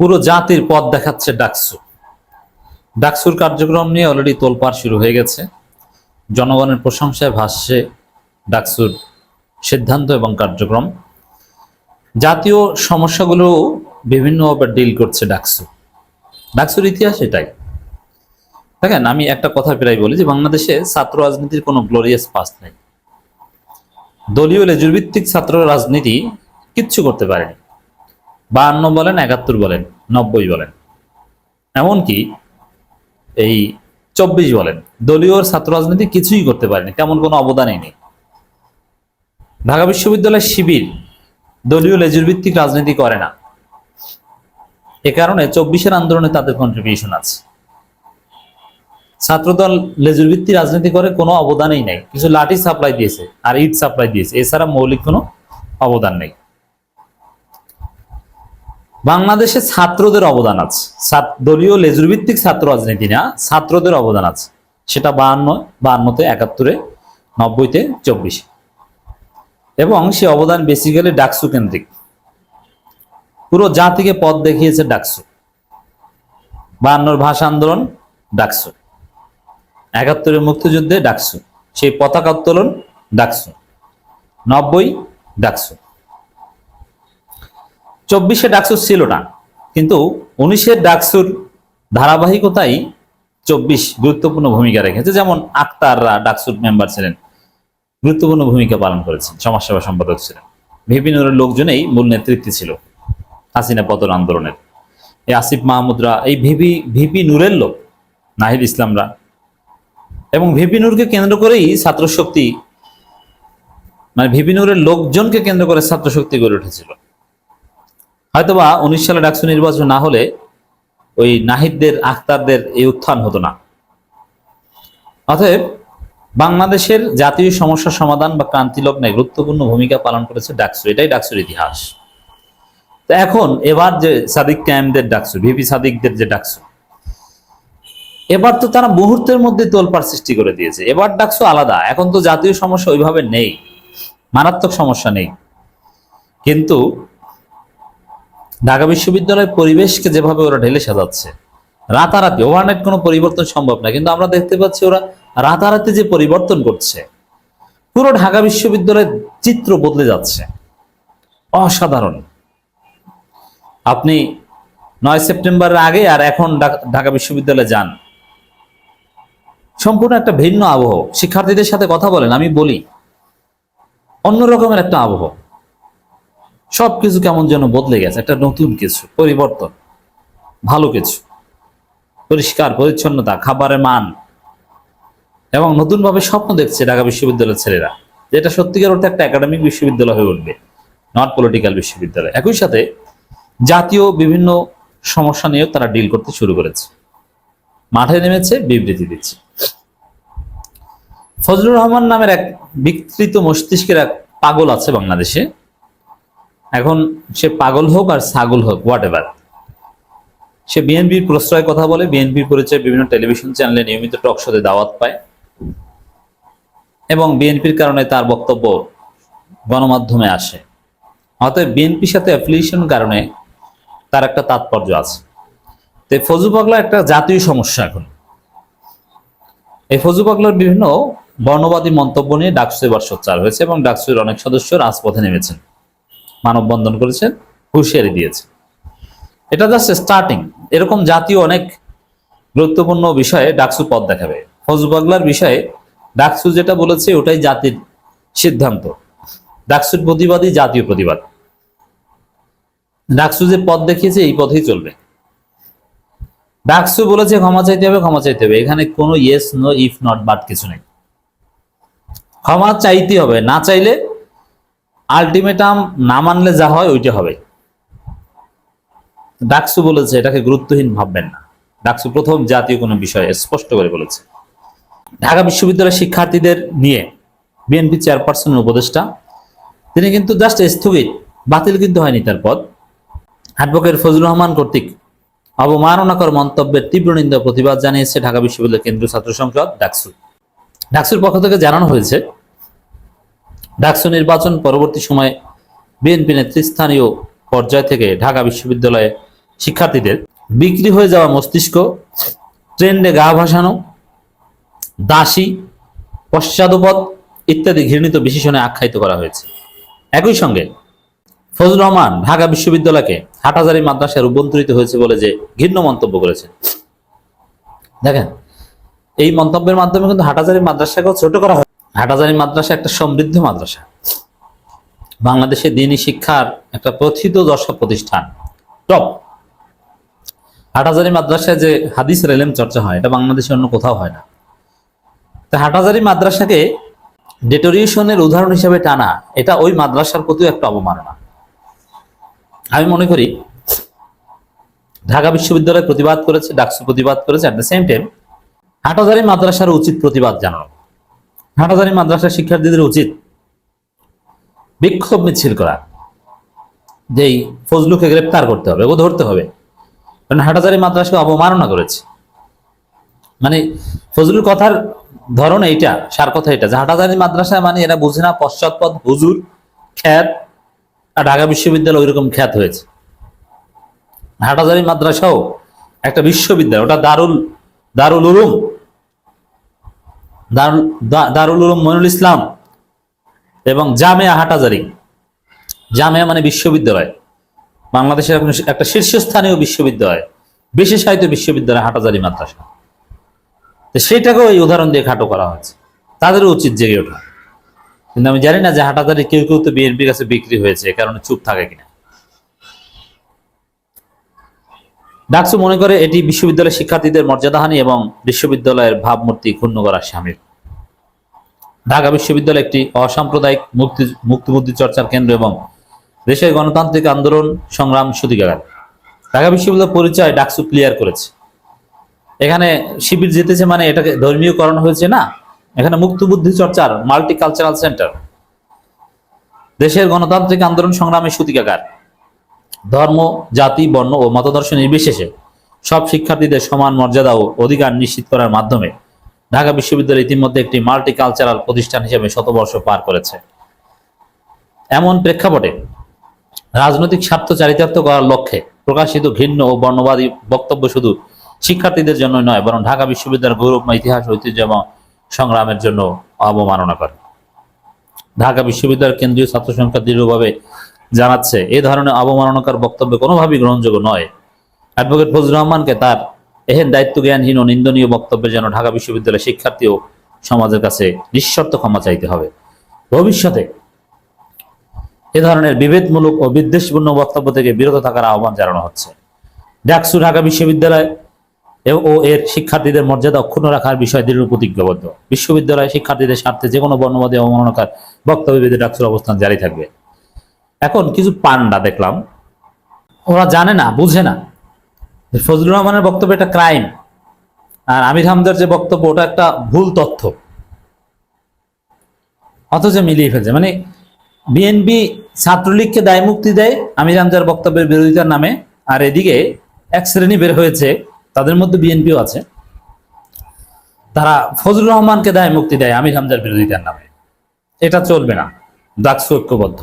পুরো জাতির পথ দেখাচ্ছে ডাকসু। ডাকসুর কার্যক্রম নিয়ে অলরেডি তোলপাড় শুরু হয়ে গেছে। জনগণের প্রশংসায় ভাসছে ডাকসুর সিদ্ধান্ত এবং কার্যক্রম। জাতীয় সমস্যাগুলো বিভিন্নভাবে ডিল করছে ডাকসু। ডাকসুর ইতিহাস এটাই। দেখেন, আমি একটা কথা প্রায় বলি যে বাংলাদেশে ছাত্র রাজনীতির কোনো গ্লোরিয়াস পাস নেই। দলীয় লেজুর ভিত্তিক ছাত্র রাজনীতি কিচ্ছু করতে পারেনি। বাহান্ন বলেন, একাত্তর বলেন, নব্বই বলেন। এমনকি এই চব্বিশ বলেন, দলীয় ছাত্র রাজনীতি কিছুই করতে পারেনি, তেমন কোনো অবদানই নেই। ঢাকা বিশ্ববিদ্যালয়ের শিবির দলীয় লেজুর ভিত্তিক রাজনীতি করে না। এ কারণে চব্বিশের আন্দোলনে তাদের কন্ট্রিবিউশন আছে। ছাত্রদল লেজুর ভিত্তিক রাজনীতি করে কোনো অবদানই নেই, কিছু লাঠি সাপ্লাই দিয়েছে আর ইট সাপ্লাই দিয়েছে, এছাড়া মৌলিক কোনো অবদান নেই। বাংলাদেশে ছাত্রদের অবদান আছে। দলীয় লেজুর ভিত্তিক ছাত্র রাজনীতি না, ছাত্রদের অবদান আছে। সেটা বাহান্ন, বাহান্নতে, একাত্তরে, নব্বইতে, চব্বিশে। এবং সে অবদান বেসিক্যালি ডাকসু কেন্দ্রিক। পুরো জাতিকে পথ দেখিয়েছে ডাকসু। বাহান্নর ভাষা আন্দোলন, ডাকসু। একাত্তরের মুক্তিযুদ্ধে ডাকসু। সেই পতাকা উত্তোলন, ডাকসু। নব্বই, ডাকসু। চব্বিশে ডাকসুর ছিল না, কিন্তু উনিশের ডাকসুর ধারাবাহিকতাই চব্বিশ গুরুত্বপূর্ণ ভূমিকা রেখেছে। যেমন আক্তাররা ডাকসুর মেম্বার ছিলেন, গুরুত্বপূর্ণ ভূমিকা পালন করেছেন, সমাজসেবা সম্পাদক ছিলেন। নুরের লোকজনেই মূল নেতৃত্বে ছিল হাসিনা পতন আন্দোলনের। এই আসিফ মাহমুদরা, এই ভিপি ভিপি নূরের লোক, নাহিদ ইসলামরা। এবং ভিপি নূরকে কেন্দ্র করেই ছাত্র শক্তি মানে ভিপি নূরের লোকজনকে কেন্দ্র করে ছাত্র শক্তি গড়ে উঠেছিল। হয়তোবা উনিশ সালে ডাকসু নির্বাচন না হলে ওই নাহিদদের, আখতারদের এই উত্থান হতো না। অতএব বাংলাদেশের জাতীয় সমস্যা সমাধান বা ক্রান্তি লগ্নে গুরুত্বপূর্ণ ভূমিকা পালন করেছে ডাকসু। এটাই ডাকসুর ইতিহাস। তো এখন এবার যে সাদিক ক্যাম্পদের ডাকসু, ভিপি সাদিকদের যে ডাকসু, এবার তো তারা মুহূর্তের মধ্যে তোলপাড় সৃষ্টি করে দিয়েছে। এবার ডাকসু আলাদা। এখন তো জাতীয় সমস্যা ওইভাবে নেই। মারাত্মক সমস্যা নেই। কিন্তু ঢাকা বিশ্ববিদ্যালয়ের পরিবেশকে যেভাবে ওরা ঢেলে সাজাচ্ছে, রাতারাতি ওভারনাইট কোনো পরিবর্তন সম্ভব না, কিন্তু আমরা দেখতে পাচ্ছি ওরা রাতারাতি যে পরিবর্তন করছে, পুরো ঢাকা বিশ্ববিদ্যালয়ের চিত্র বদলে যাচ্ছে। অসাধারণ। আপনি নয় সেপ্টেম্বরের আগে আর এখন ঢাকা- বিশ্ববিদ্যালয়ে যান। সম্পূর্ণ একটা ভিন্ন আবহ। শিক্ষার্থীদের সাথে কথা বলেন, আমি বলি অন্য রকমের একটা আবহ। সবকিছু কেমন যেন বদলে গেছে। একটা নতুন কিছু, পরিবর্তন, ভালো কিছু, পরিষ্কার, পরিচ্ছন্নতা, খাবারের মান। এবং নতুনভাবে স্বপ্ন দেখছে ঢাকা বিশ্ববিদ্যালয়ের ছেলেরা যেটা সত্যিকার অর্থে একটা একাডেমিক বিশ্ববিদ্যালয় হয়ে উঠবে নট পলিটিক্যাল বিশ্ববিদ্যালয়। একই সাথে জাতীয় বিভিন্ন সমস্যা নিয়েও তারা ডিল করতে শুরু করেছে। মাঠে নেমেছে, বিবৃতি দিচ্ছে। ফজলুর রহমান নামের এক বিকৃত মস্তিষ্কের এক পাগল আছে বাংলাদেশে। এখন সে পাগল হোক আর ছাগল হোক হোয়াট এভার সে বিএনপির প্রশ্রয় কথা বলে বিএনপির পরিচয় বিভিন্ন টেলিভিশন চ্যানেলে নিয়মিত টক শোতে দাওয়াত পায়। এবং বিএনপির কারণে তার বক্তব্য গণমাধ্যমে আসে। অতএব বিএনপির সাথে অ্যাফিলিয়েশন কারণে তার একটা তাৎপর্য আছে। তো ফজু পাগলা একটা জাতীয় সমস্যা এখন। এই ফজু পাগলার বিভিন্ন বর্ণবাদী মন্তব্য নিয়ে ডাকসু এবার সোচ্চার হয়েছে এবং ডাকসুর অনেক সদস্য রাজপথে নেমেছেন। মানববন্ধন করেছেন, হুঁশিয়ারি দিয়েছে। এটা জাস্ট স্টার্টিং এরকম জাতীয় অনেক গুরুত্বপূর্ণ বিষয়ে ডাকসু পথ দেখাবে। ফজু পাগলার বিষয়ে ডাকসু যেটা বলেছে, ওটাই জাতির সিদ্ধান্ত। ডাকসুর প্রতিবাদই জাতীয় প্রতিবাদ। ডাকসু যে পথ দেখিয়েছে, এই পথেই চলবে। ডাকসু বলেছে, ক্ষমা চাইতে হবে, ক্ষমা চাইতে হবে। এখানে কোনো yes no if not but কিছু নেই। ক্ষমা চাইতে হবে। না চাইলে আলটিমেটাম না মানলে যা হয় ওইটা হবে। ডাকসু বলেছে, এটাকে গুরুত্বহীন ভাববেন না। ডাকসু প্রথম জাতীয় কোনো বিষয়ে স্পষ্ট করে বলেছে। ঢাকা বিশ্ববিদ্যালয়ের শিক্ষার্থীদের নিয়ে বিএনপি চেয়ারপারসনের উপদেষ্টা, তিনি কিন্তু জাস্ট স্থগিত, বাতিল কিন্তু হয়নি তার পদ। অ্যাডভোকেট ফজল রহমান কর্তৃক অবমাননাকর মন্তব্যের তীব্র নিন্দা প্রতিবাদ জানিয়েছে ঢাকা বিশ্ববিদ্যালয় কেন্দ্রীয় ছাত্র সংসদ ডাকসু। ডাকসুর পক্ষ থেকে জানানো হয়েছে ডাকসু নির্বাচন পরবর্তী সময়ে বিএনপি নেতৃস্থানীয় পর্যায় থেকে ঢাকা বিশ্ববিদ্যালয়ে শিক্ষার্থীদের বিক্রি হয়ে যাওয়া মস্তিষ্ক, ট্রেন্ডে গা ভাসানো, দাসী, পশ্চাদপদ ইত্যাদি ঘৃণিত বিশেষণে আখ্যায়িত করা হয়েছে। একই সঙ্গে ফজলুর রহমান ঢাকা বিশ্ববিদ্যালয়কে হাটাজারি মাদ্রাসায় রূপান্তরিত হয়েছে বলে যে ঘৃণ্য মন্তব্য করেছে দেখেন, এই মন্তব্যের মাধ্যমে কিন্তু হাটাজারি মাদ্রাসাকেও ছোট করা হয়। হাটাজারি মাদ্রাসা একটা সমৃদ্ধ মাদ্রাসা। বাংলাদেশে দিনী শিক্ষার একটা প্রথিত দর্শক প্রতিষ্ঠান। টপ। হাটাজারি মাদ্রাসায় যে হাদিস রেলেম চর্চা হয়, এটা বাংলাদেশে অন্য কোথাও হয় না। তা হাটাজারি মাদ্রাসাকে ডেটোরিয়েশনের উদাহরণ হিসেবে টানা, এটা ওই মাদ্রাসার প্রতিও একটা অবমাননা। আমি মনে করি, ঢাকা বিশ্ববিদ্যালয় প্রতিবাদ করেছে, ডাকসু প্রতিবাদ করেছে at the same time Hathazari মাদ্রাসার উচিত প্রতিবাদ জানানো। হাটাজারি মাদ্রাসা শিক্ষার্থীদের উচিত বিক্ষোভ মিছিল করা, যেই ফজলুকে গ্রেপ্তার করতে হবে ও ধরতে হবে। কারণ হাটাজারি মাদ্রাসাকে অবমাননা করেছে। মানে ফজলুর কথার ধরন এইটা, সার কথা এটা, যে হাটাজারি মাদ্রাসায় মানে এরা বুঝে না পশ্চাৎপদ, হুজুর, খ্যাত, আর ঢাকা বিশ্ববিদ্যালয় ওইরকম খ্যাত হয়েছে। হাটাজারি মাদ্রাসাও একটা বিশ্ববিদ্যালয়, ওটা দারুল দারুল উলুম। দারুল উলুম মইনুল ইসলাম এবং জামেয়া হাটাজারি জামেয়া মানে বিশ্ববিদ্যালয়। বাংলাদেশের একটা শীর্ষস্থানীয় বিশ্ববিদ্যালয়, বিশেষায়িত বিশ্ববিদ্যালয় হাটাজারি মাদ্রাসা। তো সেইটাকেও এই উদাহরণ দিয়ে খাটো করা হয়েছে। তাদেরও উচিত জেগে ওঠা। কিন্তু আমি জানি না যে হাটাজারি কেউ কেউ তো বিএনপির কাছে বিক্রি হয়েছে কারণে চুপ থাকে কিনা। ডাকসু মনে করে এটি বিশ্ববিদ্যালয়ের শিক্ষার্থীদের মর্যাদাহানি এবং বিশ্ববিদ্যালয়ের ভাবমূর্তি ক্ষুণ্ণ করার সামিল। ঢাকা বিশ্ববিদ্যালয় একটি অসাম্প্রদায়িক মুক্তি, মুক্তিবুদ্ধি চর্চার কেন্দ্র এবং দেশের গণতান্ত্রিক আন্দোলন সংগ্রাম সুদিকাগার ঢাকা বিশ্ববিদ্যালয় পরিচয় ডাকসু ক্লিয়ার করেছে। এখানে শিবির জিতেছে মানে এটাকে ধর্মীয়করণ হয়েছে না? এখানে মুক্তবুদ্ধি চর্চার মাল্টি কালচারাল সেন্টার দেশের গণতান্ত্রিক আন্দোলন সংগ্রামের সুতিকাগার। ধর্ম, জাতি, বর্ণ ও মতদর্শ নির্বিশেষে সব শিক্ষার্থীদের সমান মর্যাদা ও অধিকার নিশ্চিত করার মাধ্যমে ঢাকা বিশ্ববিদ্যালয় ইতিমধ্যে একটি মাল্টি কালচারাল প্রতিষ্ঠান হিসেবে শতবর্ষ পার করেছে। এমন প্রেক্ষাপটে রাজনৈতিক স্বার্থ চারিতার্থ করার লক্ষ্যে প্রকাশিত ঘৃণ্য ও বর্ণবাদী বক্তব্য শুধু শিক্ষার্থীদের জন্য নয়, বরং ঢাকা বিশ্ববিদ্যালয়ের গৌরবময় ইতিহাস, ঐতিহ্য এবং সংগ্রামের জন্য অবমাননা করে ঢাকা বিশ্ববিদ্যালয়ের কেন্দ্রীয় ছাত্র সংখ্যা দৃঢ়ভাবে জানাচ্ছে এই ধরনের অবমাননাকার বক্তব্য কোনোভাবেই গ্রহণযোগ্য নয়। অ্যাডভোকেট ফজলুর রহমানকে তার এহেন দায়িত্ব জ্ঞানহীন ও নিন্দনীয় বক্তব্যের জন্য ঢাকা বিশ্ববিদ্যালয়ের শিক্ষার্থী ও সমাজের কাছে নিঃশর্ত ক্ষমা চাইতে হবে। ভবিষ্যতে এ ধরনের বিভেদমূলক ও বিদ্বেষপূর্ণ বক্তব্য থেকে বিরত থাকার আহ্বান জানানো হচ্ছে। ডাকসু ঢাকা বিশ্ববিদ্যালয় ও এর শিক্ষার্থীদের মর্যাদা অক্ষুণ্ণ রাখার বিষয়ে দৃঢ় প্রতিজ্ঞাবদ্ধ। বিশ্ববিদ্যালয় শিক্ষার্থীদের স্বার্থে যে কোনো বর্ণবাদী অবমাননাকার বক্তব্য বিধি ডাকসুর অবস্থান জারি থাকবে। এখন কিছু পান্ডা দেখলাম। ওরা জানে না, বুঝে না। ফজলুর রহমানের বক্তব্য একটা ক্রাইম আর আমির হামদার যে বক্তব্য, ওটা একটা ভুল তথ্য। অথচ মিলিয়ে ফেলছে। মানে বিএনপি ছাত্রলীগকে দায় মুক্তি দেয় আমির হামদার বক্তব্যের বিরোধিতার নামে। আর এদিকে এক শ্রেণি বের হয়েছে, তাদের মধ্যে বিএনপিও আছে। তারা ফজলুর রহমানকে দায় মুক্তি দেয় আমির হামজার বিরোধিতার নামে। এটা চলবে না। ডাকসু ঐক্যবদ্ধ।